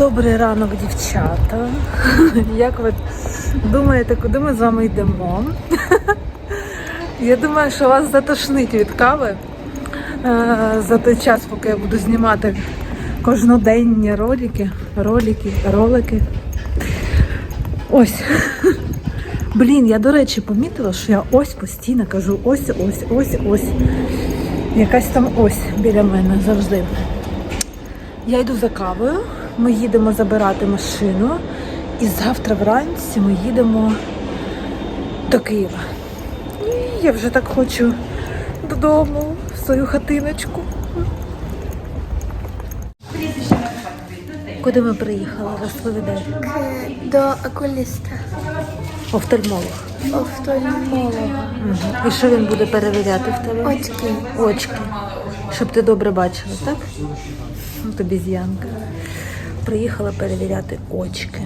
Добрий ранок, дівчата. Як ви думаєте, куди ми з вами йдемо? Я думаю, що вас затошнить від кави е, за той час, поки я буду знімати кожноденні ролики, ролики, ролики. Ось. Блін, я, до речі, помітила, що я ось постійно кажу ось, ось, ось, ось. Якась там ось біля мене завжди. Я йду за кавою, ми їдемо забирати машину, і завтра вранці ми їдемо до Києва. І я вже так хочу додому, в свою хатиночку. Куди ми приїхали? Розповідай. До окуліста, Офтальмолог. офтальмолога, Угу. І що він буде перевіряти в тебе? очки. Очки. Щоб ти добре бачила, так? Ну, тобі з'янка. Приїхала перевіряти очки.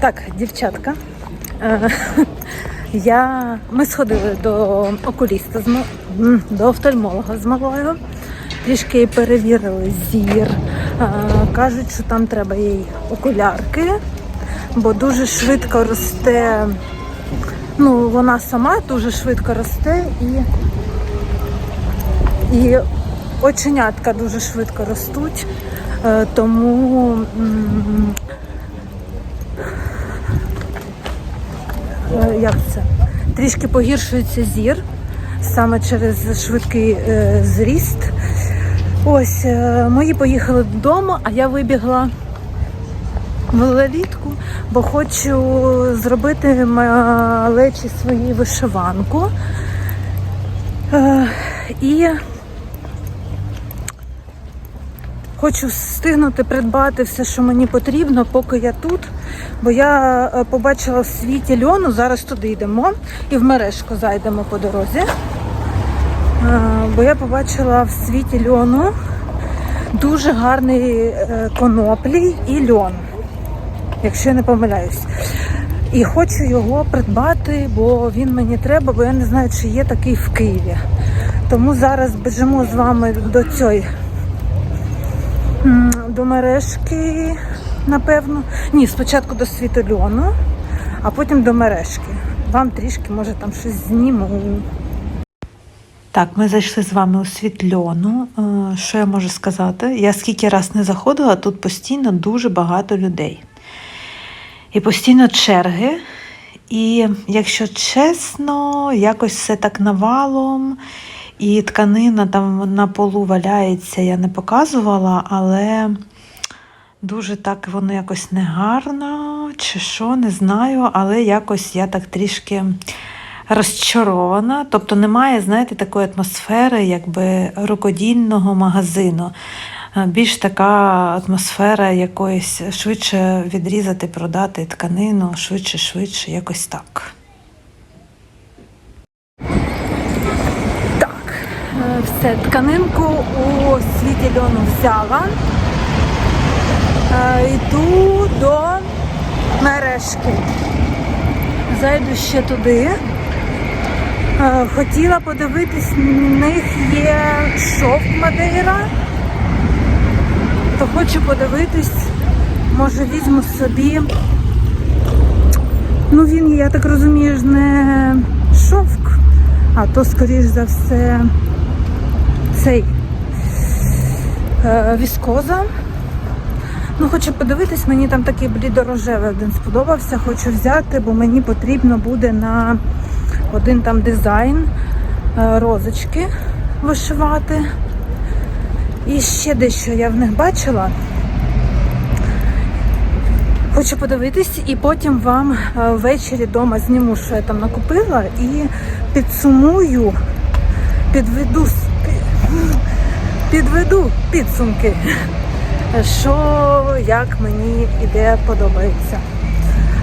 Так, дівчатка. е, Я... Ми сходили до окуліста, до офтальмолога з малою. Трішки перевірили зір. Е, Кажуть, що там треба їй окулярки, бо дуже швидко росте ну, вона сама дуже швидко росте і, і оченятка дуже швидко ростуть. Е, Тому е, як це? Трішки погіршується зір саме через швидкий е, зріст. Ось, мої поїхали додому, а я вибігла малолітку, бо хочу зробити малечі свою вишиванку. І хочу встигнути придбати все, що мені потрібно, поки я тут. Бо я е, побачила в світі льону, зараз туди йдемо і в мережку зайдемо по дорозі. Е, Бо я побачила в світі льону дуже гарний е, коноплій і льон якщо я не помиляюсь. І хочу його придбати, бо він мені треба, бо я не знаю, чи є такий в Києві. Тому зараз біжимо з вами до цієї до мережки, напевно. Ні, спочатку до світольону, а потім до мережки. Вам трішки, може, там щось зніму. Так, ми зайшли з вами у світльону. Е, Що я можу сказати? Я скільки раз не заходила, тут постійно дуже багато людей. І постійно черги. І якщо чесно, якось все так навалом, і тканина там на полу валяється, я не показувала, але дуже так воно якось негарно, чи що, не знаю, але якось я так трішки розчарована. Тобто немає, знаєте, такої атмосфери, якби рукодільного магазину. Більш така атмосфера якоїсь швидше відрізати, продати тканину, швидше, швидше, якось. Так, е, все, тканинку у світі льону взяла. Е, Йду до мережки. Зайду ще туди. Е, Хотіла подивитись, в них є шовк Мадейра то хочу подивитись, може візьму собі. Ну він, я так розумію, не шовк, а то, скоріш за все, цей е, віскоза. Ну, хочу подивитись, мені там такий блідорожевий один сподобався, хочу взяти, бо мені потрібно буде на один там дизайн е, розочки вишивати. І ще дещо я в них бачила. Хочу подивитись і потім вам е, ввечері вдома зніму, що я там накупила, і підсумую, підведу, підведу підсумки, що як мені ідея подобається.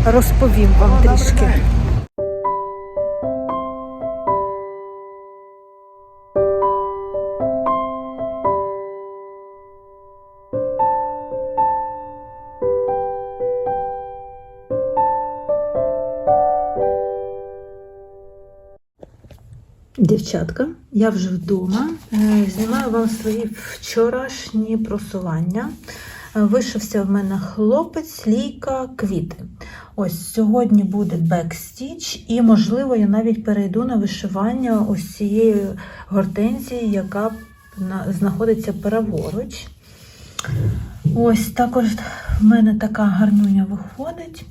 Розповім вам трішки. Дівчатка, я вже вдома. Е, Знімаю вам свої вчорашні просування. Е, Вишився в мене хлопець, лійка, квіти. Ось сьогодні буде бекстіч, і, можливо, я навіть перейду на вишивання ось цієї гортензії, яка знаходиться праворуч. Ось також в мене така гарнюня виходить.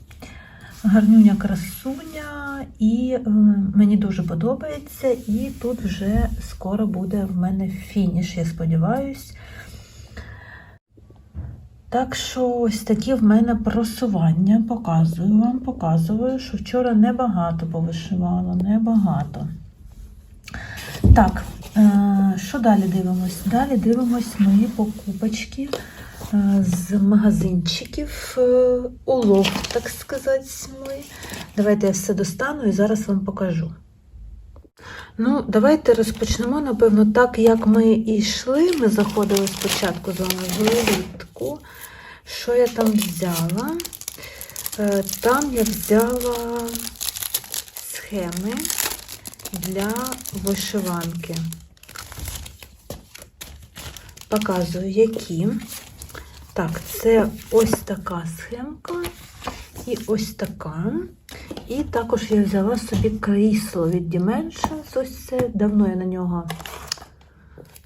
Гарнюня красуня, і е, мені дуже подобається. І тут вже скоро буде в мене фініш, я сподіваюсь. Так що ось такі в мене просування. Показую вам, показую, що вчора небагато повишивала, небагато. Так, е, що далі дивимось? Далі дивимось мої покупочки з магазинчиків, е, улов, так сказати, мой. Давайте я все достану і зараз вам покажу. Ну, давайте розпочнемо, напевно, так, як ми йшли. Ми заходили спочатку з вами в елітку. Що я там взяла? Е, Там я взяла схеми для вишиванки. Показую, які. Так, це ось така схемка і ось така. І також я взяла собі крісло від Dimensions. Ось це давно я на нього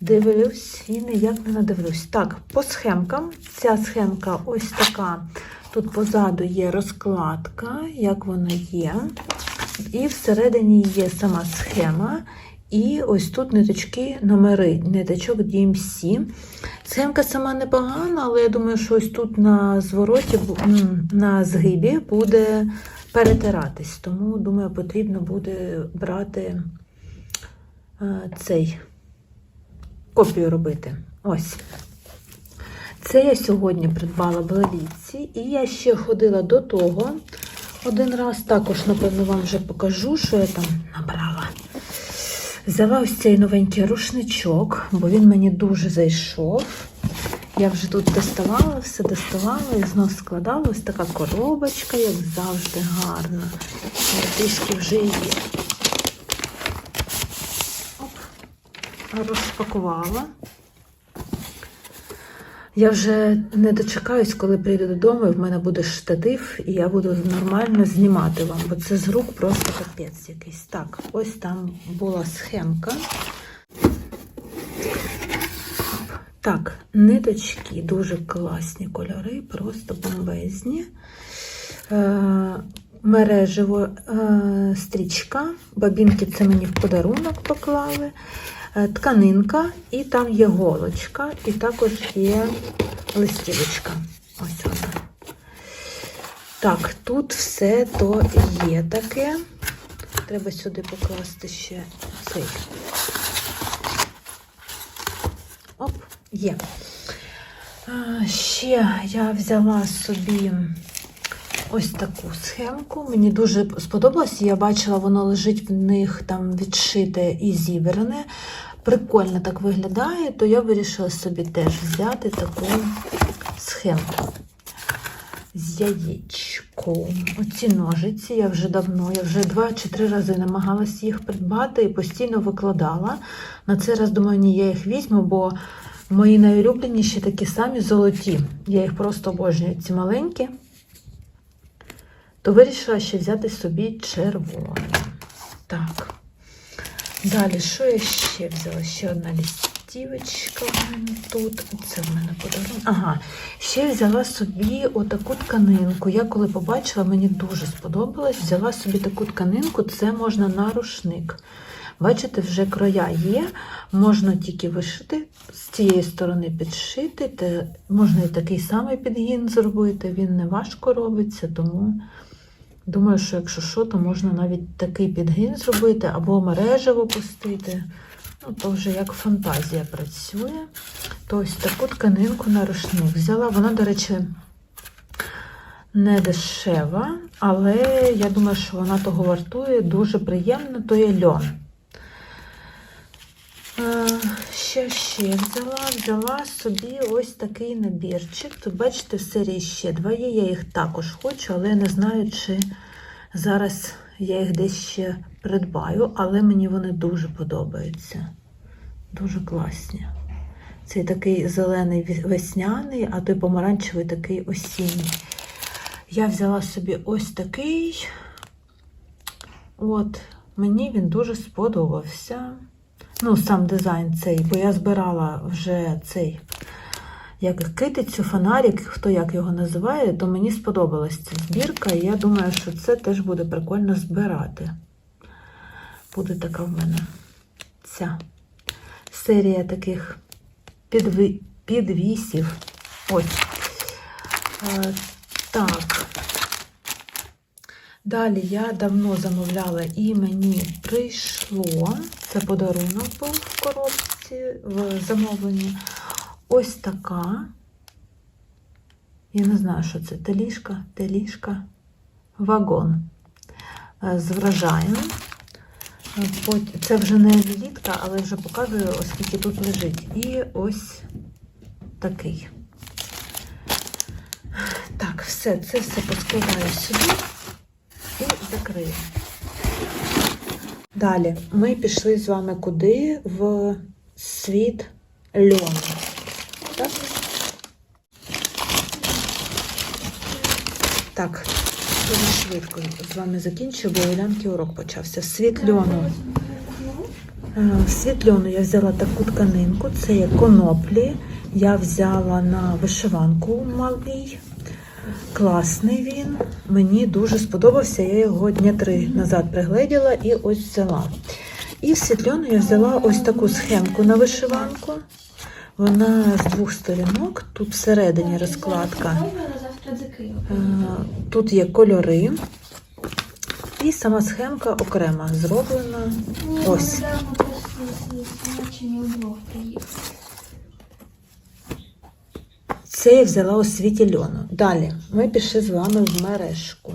дивлюсь і ніяк не надивлюсь. Так, по схемкам. Ця схемка ось така. Тут позаду є розкладка, як вона є. І всередині є сама схема. І ось тут ниточки, номери, ниточок DMC. Схемка сама непогана, але я думаю, що ось тут на звороті, на згибі буде перетиратись. Тому, думаю, потрібно буде брати е, цей копію робити. Ось. Це я сьогодні придбала в Лаліці, і я ще ходила до того. Один раз також, напевно, вам вже покажу, що я там. Взяла ось цей новенький рушничок, бо він мені дуже зайшов. Я вже тут доставала, все доставала і знов складала. Ось така коробочка, як завжди, гарна. Трішки вже її Оп, розпакувала. Я вже не дочекаюсь, коли прийду додому, і в мене буде штатив, і я буду нормально знімати вам, бо це з рук просто капець якийсь. Так, ось там була схемка. Так, ниточки, дуже класні кольори, просто бомбезні. Е, мережево е, стрічка. Бабінки це мені в подарунок поклали. Е, тканинка, і там є голочка, і також є листівочка. Ось вона. Так, тут все то є таке. Треба сюди покласти ще цей. Оп, є. Ще я взяла собі ось таку схемку. Мені дуже сподобалось. Я бачила, воно лежить в них там відшите і зібране. Прикольно так виглядає, то я вирішила собі теж взяти таку схемку з яєчком. Оці ножиці я вже давно, я вже два чи три рази намагалась їх придбати і постійно викладала. На цей раз думаю, ні, я їх візьму, бо мої найулюбленіші такі самі золоті. Я їх просто обожнюю. Ці маленькі. То вирішила ще взяти собі червону. Так. Далі, що я ще взяла? Ще одна лістівочка тут. Це в мене подарунок. Ага, ще взяла собі отаку тканинку. Я коли побачила, мені дуже сподобалось. Взяла собі таку тканинку, це можна на рушник. Бачите, вже кроя є, можна тільки вишити, з цієї сторони підшити, можна і такий самий підгін зробити, він не важко робиться, тому думаю, що якщо що, то можна навіть такий підгін зробити або мережево пустити. Ну, то вже як фантазія працює. То ось таку тканинку на рушник взяла. Вона, до речі, не дешева, але я думаю, що вона того вартує. Дуже приємно, то є льон. Що ще взяла? Взяла собі ось такий набірчик. Тут, бачите, в серії ще два. Я їх також хочу, але не знаю, чи зараз я їх десь ще придбаю, але мені вони дуже подобаються. Дуже класні. Цей такий зелений весняний, а той помаранчевий такий осінній. Я взяла собі ось такий. От, мені він дуже сподобався. Ну, сам дизайн цей, бо я збирала вже цей, як китицю, фонарик, хто як його називає, то мені сподобалась ця збірка, і я думаю, що це теж буде прикольно збирати. Буде така в мене ця серія таких підві... підвісів. Ось. Е, так. Далі я давно замовляла і мені прийшло. Це подарунок був в коробці в замовленні. Ось така. Я не знаю, що це. Телішка, телішка, вагон е, з врожаєм. Е, Це вже не лілітка, але вже показую, оскільки тут лежить. І ось такий. Так, все, це все поскладаю сюди і закрию. Далі ми пішли з вами куди? В світ льону. Так? Так, дуже швидко з вами закінчу, бо у Улянки урок почався. Світ льону. Е, світ льону я взяла таку тканинку, це є коноплі. Я взяла на вишиванку малий. Класний він. Мені дуже сподобався. Я його дня три назад пригледіла і ось взяла. І в світльону я взяла ось таку схемку на вишиванку. Вона з двох сторінок. Тут всередині розкладка. Тут є кольори. І сама схемка окремо зроблена. Ось. Це я взяла у світі льону. Далі ми пішли з вами в мережку.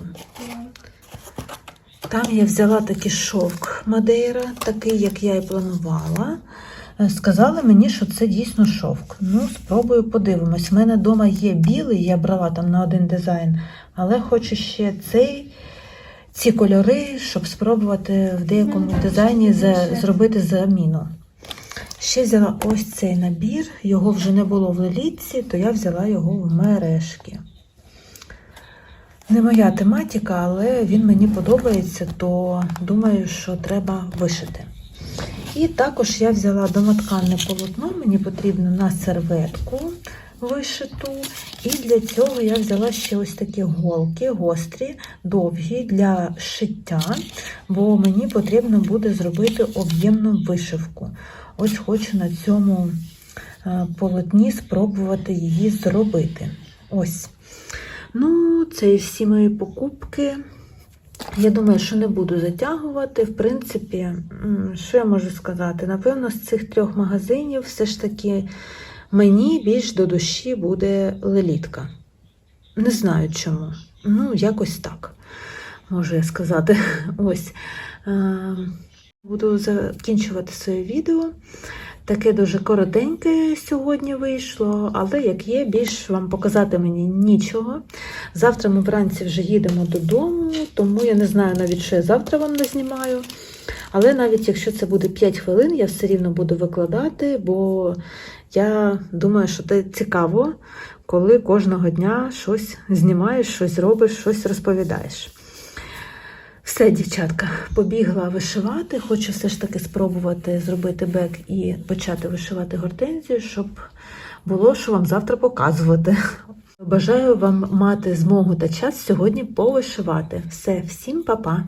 Там я взяла такий шовк Мадейра, такий, як я і планувала. Е, Сказали мені, що це дійсно шовк. Ну, спробую подивимось. У мене вдома є білий, я брала там на один дизайн, але хочу ще цей, ці кольори, щоб спробувати в деякому дизайні за, зробити заміну. Ще взяла ось цей набір, його вже не було в лелітці, то я взяла його в мережки. Не моя тематика, але він мені подобається, то думаю, що треба вишити. І також я взяла домотканне полотно, мені потрібно на серветку вишиту. І для цього я взяла ще ось такі голки, гострі, довгі для шиття, бо мені потрібно буде зробити об'ємну вишивку. Ось хочу на цьому е, полотні спробувати її зробити. Ось. Ну, це і всі мої покупки. Я думаю, що не буду затягувати. В принципі, що я можу сказати? Напевно, з цих трьох магазинів все ж таки мені більш до душі буде лелітка. Не знаю чому. Ну, якось так, можу я сказати. Ось. Буду закінчувати своє відео. Таке дуже коротеньке сьогодні вийшло, але як є, більш вам показати мені нічого. Завтра ми вранці вже їдемо додому, тому я не знаю навіть, що я завтра вам не знімаю. Але навіть якщо це буде 5 хвилин, я все рівно буду викладати, бо я думаю, що це цікаво, коли кожного дня щось знімаєш, щось робиш, щось розповідаєш. Все, дівчатка, побігла вишивати. Хочу все ж таки спробувати зробити бек і почати вишивати гортензію, щоб було що вам завтра показувати. Бажаю вам мати змогу та час сьогодні повишивати. Все, всім па-па!